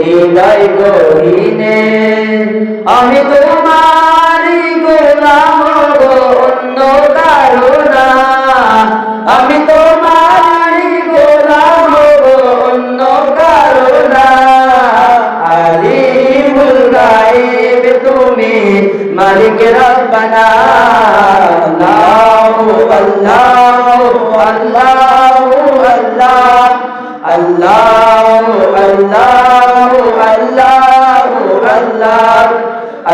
হৃদয় গহিনে আমি তোমারি গোলাম গো, অন্য কারণা আমি তোমারি গোলাম গো, অন্য কারণা আলিমুল গায়েব তুমি মালিক রব্বানা। আল্লাহু আল্লাহু, আল্লাহ, আল্লাহু। আল্লাহু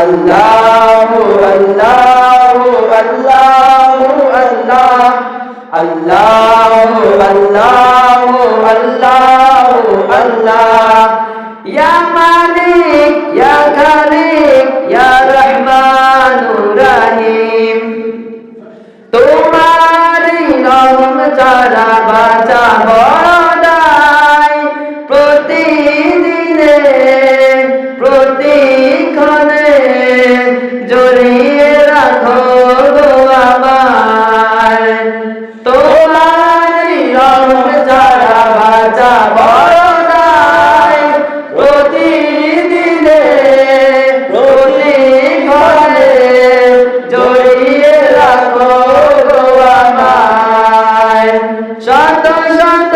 আল্লাহু আল্লাহু আল্লাহু আল্লাহ, আল্লাহু আল্লাহু আল্লাহু আল্লাহ। ইয়া মালিক, ইয়া খালিক, ইয়া রহমানুর রহিম। তোমারি রহম ছাড়া বাঁচা বড় শত শত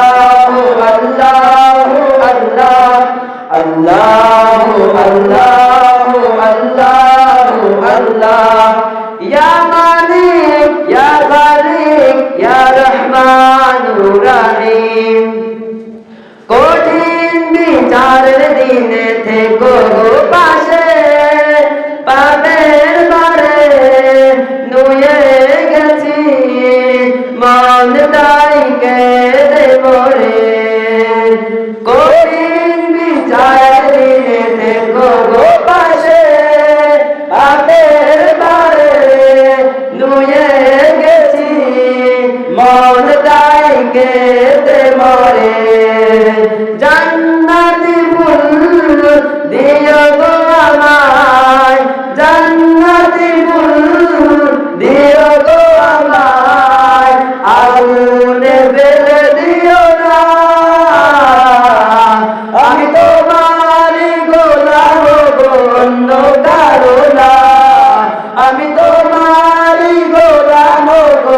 দাইকে দেবরে জান্নাতি ফুল দিও গো আমায়। জান্নাতি ফুল দিও গো আমায়। আগুনে ফেলে দিও না। আমি তোমারি গোলাম অন্য কারও না। আমি তোমারি গোলাম গো